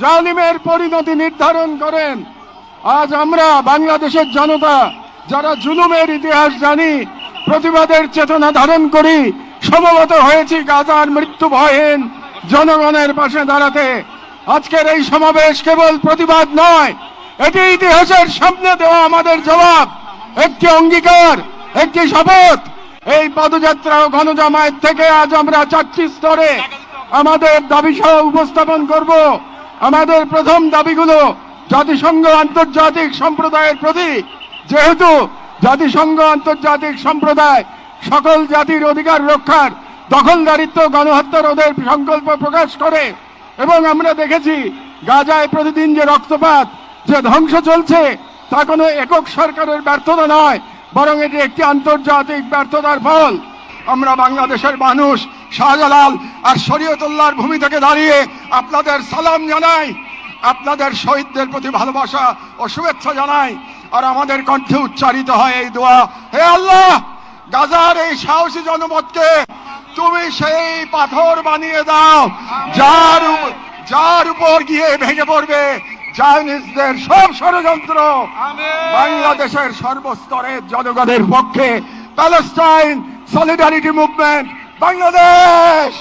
জালিমের পরিণতি নির্ধারণ করেন। আজ আমরা বাংলাদেশের জনতা, যারা জুলুমের ইতিহাস জানি, প্রতিবাদের চেতনা ধারণ করি, সমবেত হয়েছি গাজার মৃত্যু ভয়হীন জনগণের পাশে দাঁড়াতে। আজকের এই সমাবেশ কেবল প্রতিবাদ নয়, এটি ইতিহাসের সামনে দেওয়া আমাদের জবাব। একটি অঙ্গীকার, একটি শপথ। এই পদযাত্রা ও গণজামায়াত থেকে আজ আমরা চারটি স্তরে আমাদের দাবি সহ উপস্থাপন করব। আমাদের প্রথম দাবিগুলো জাতিসংঘ আন্তর্জাতিক সম্প্রদায়ের প্রতি। যেহেতু জাতিসংঘ আন্তর্জাতিক সম্প্রদায় সকল জাতির অধিকার রক্ষার দখলদারিত্ব, গণহত্যা রোধের সংকল্প প্রকাশ করে এবং আমরা দেখেছি গাজায় প্রতিদিন যে রক্তপাত, যে ধ্বংস চলছে, তা কোনো একক সরকারের ব্যর্থতা নয়, বরং এটি একটি আন্তর্জাতিক ব্যর্থতার ফল। আমরা বাংলাদেশের মানুষ শাহজালাল আর শরীয়তুল্লাহর ভূমি থেকে দাঁড়িয়ে আপনাদের সালাম জানাই আপনাদের শহীদদের প্রতি ভালোবাসা ও শুভেচ্ছা জানাই আর আমাদের কণ্ঠে উচ্চারিত হয় এই দোয়া। হে আল্লাহ গাজার এই সাহসী জনপদকে তুমি সেই পাথর বানিয়ে দাও যার যার উপর গিয়ে ভেঙে পড়বে চাইনিজদের সব ষড়যন্ত্র। বাংলাদেশের সর্বস্তরের জনগণের পক্ষে প্যালেস্টাইন সলিডারিটি মুভমেন্ট বাংলাদেশ